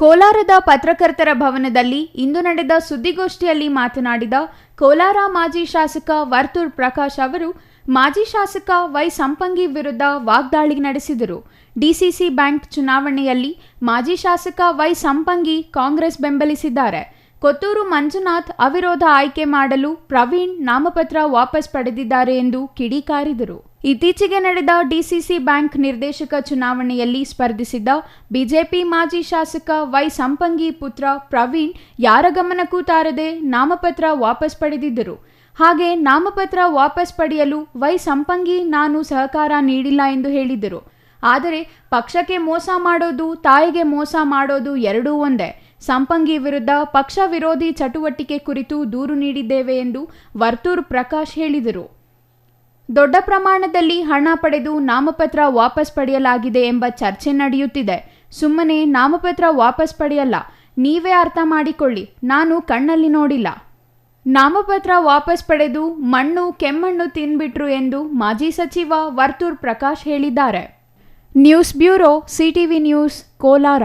ಕೋಲಾರದ ಪತ್ರಕರ್ತರ ಭವನದಲ್ಲಿ ಇಂದು ನಡೆದ ಸುದ್ದಿಗೋಷ್ಠಿಯಲ್ಲಿ ಮಾತನಾಡಿದ ಕೋಲಾರ ಮಾಜಿ ಶಾಸಕ ವರ್ತೂರ್ ಪ್ರಕಾಶ್ ಅವರು, ಮಾಜಿ ಶಾಸಕ ವೈ ಸಂಪಂಗಿ ವಿರುದ್ಧ ವಾಗ್ದಾಳಿ ನಡೆಸಿದರು. ಡಿಸಿಸಿ ಬ್ಯಾಂಕ್ ಚುನಾವಣೆಯಲ್ಲಿ ಮಾಜಿ ಶಾಸಕ ವೈ ಸಂಪಂಗಿ ಕಾಂಗ್ರೆಸ್ ಬೆಂಬಲಿಸಿದ್ದಾರೆ. ಕೊತ್ತೂರು ಮಂಜುನಾಥ್ ಅವಿರೋಧ ಆಯ್ಕೆ ಮಾಡಲು ಪ್ರವೀಣ್ ನಾಮಪತ್ರ ವಾಪಸ್ ಪಡೆದಿದ್ದಾರೆ ಎಂದು ಕಿಡಿಕಾರಿದರು. ಇತ್ತೀಚೆಗೆ ನಡೆದ ಡಿಸಿಸಿ ಬ್ಯಾಂಕ್ ನಿರ್ದೇಶಕ ಚುನಾವಣೆಯಲ್ಲಿ ಸ್ಪರ್ಧಿಸಿದ್ದ ಬಿಜೆಪಿ ಮಾಜಿ ಶಾಸಕ ವೈ ಸಂಪಂಗಿ ಪುತ್ರ ಪ್ರವೀಣ್ ಯಾರ ಗಮನಕ್ಕೂ ತಾರದೆ ನಾಮಪತ್ರ ವಾಪಸ್ ಪಡೆದಿದ್ದರು. ಹಾಗೆ ನಾಮಪತ್ರ ವಾಪಸ್ ಪಡೆಯಲು ವೈ ಸಂಪಂಗಿ ನಾನು ಸಹಕಾರ ನೀಡಿಲ್ಲ ಎಂದು ಹೇಳಿದ್ದರು. ಆದರೆ ಪಕ್ಷಕ್ಕೆ ಮೋಸ ಮಾಡೋದು, ತಾಯಿಗೆ ಮೋಸ ಮಾಡೋದು ಎರಡೂ ಒಂದೇ. ಸಂಪಂಗಿ ವಿರುದ್ಧ ಪಕ್ಷ ವಿರೋಧಿ ಚಟುವಟಿಕೆ ಕುರಿತು ದೂರು ನೀಡಿದ್ದೇವೆ ಎಂದು ವರ್ತೂರ್ ಪ್ರಕಾಶ್ ಹೇಳಿದರು. ದೊಡ್ಡ ಪ್ರಮಾಣದಲ್ಲಿ ಹಣ ಪಡೆದು ನಾಮಪತ್ರ ವಾಪಸ್ ಪಡೆಯಲಾಗಿದೆ ಎಂಬ ಚರ್ಚೆ ನಡೆಯುತ್ತಿದೆ. ಸುಮ್ಮನೆ ನಾಮಪತ್ರ ವಾಪಸ್ ಪಡೆಯಲ್ಲ, ನೀವೇ ಅರ್ಥ ಮಾಡಿಕೊಳ್ಳಿ, ನಾನು ಕಣ್ಣಲ್ಲಿ ನೋಡಿಲ್ಲ. ನಾಮಪತ್ರ ವಾಪಸ್ ಪಡೆದು ಮಣ್ಣು ಕೆಮ್ಮಣ್ಣು ತಿನ್ಬಿಟ್ರು ಎಂದು ಮಾಜಿ ಸಚಿವ ವರ್ತೂರ್ ಪ್ರಕಾಶ್ ಹೇಳಿದ್ದಾರೆ. News bureau, CTV news, Kolar.